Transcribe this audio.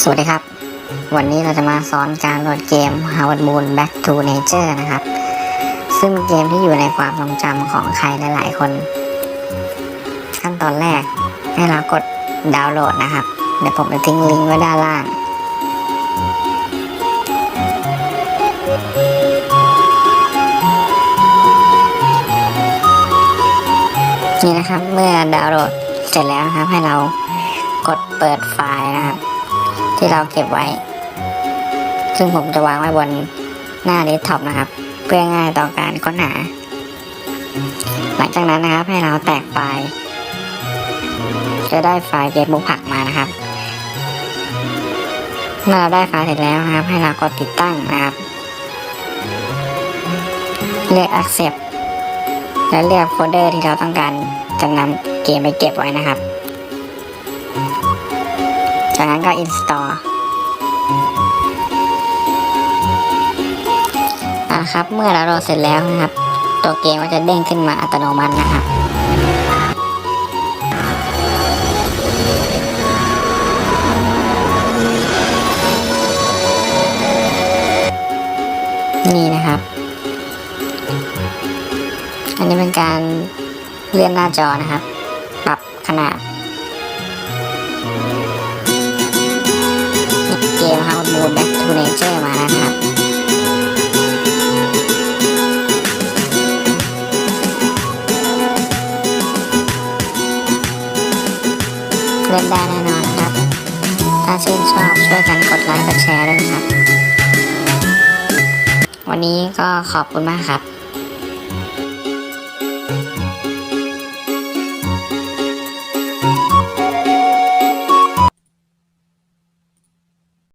สวัสดีครับ วันนี้เราจะมาสอนการโหลดเกม Howard Moon Back to Nature นะครับ ซึ่งเป็นเกมที่อยู่ในความทรงจำของใครหลาย ๆ คน ขั้นตอนแรกให้เรากดดาวน์โหลดนะครับ เดี๋ยวผมจะทิ้งลิงก์ไว้ด้านล่าง นี่นะครับเมื่อดาวน์โหลดเสร็จแล้วนะครับให้เรากดเปิดไฟล์นะครับ ที่เราเก็บไว้ ซึ่งผมจะวางไว้บนหน้าเดสก์ท็อปนะครับ เพื่อง่ายต่อการค้นหา หลังจากนั้นนะครับให้เราแตกไฟล์ จะได้ไฟล์เก็บบุกผักมานะครับ เมื่อเราได้ไฟล์เสร็จแล้วนะครับ ให้เรากดติดตั้งนะครับ เลือก accept แล้วเลือกโฟลเดอร์ที่เราต้องการจะนำเกมไปเก็บไว้นะครับ จากนั้นก็ install อะครับ เมื่อเราโหลดเสร็จแล้วนะครับ ตัวเกมก็จะเด้งขึ้นมาอัตโนมัตินะครับนี่นะครับ อันนี้เป็นการเลื่อนหน้าจอนะครับ ปรับขนาด เล่นได้แน่นอนครับ ถ้าชื่นชอบช่วยกันกดไลค์กดแชร์ด้วยครับ วันนี้ก็ขอบคุณมากครับ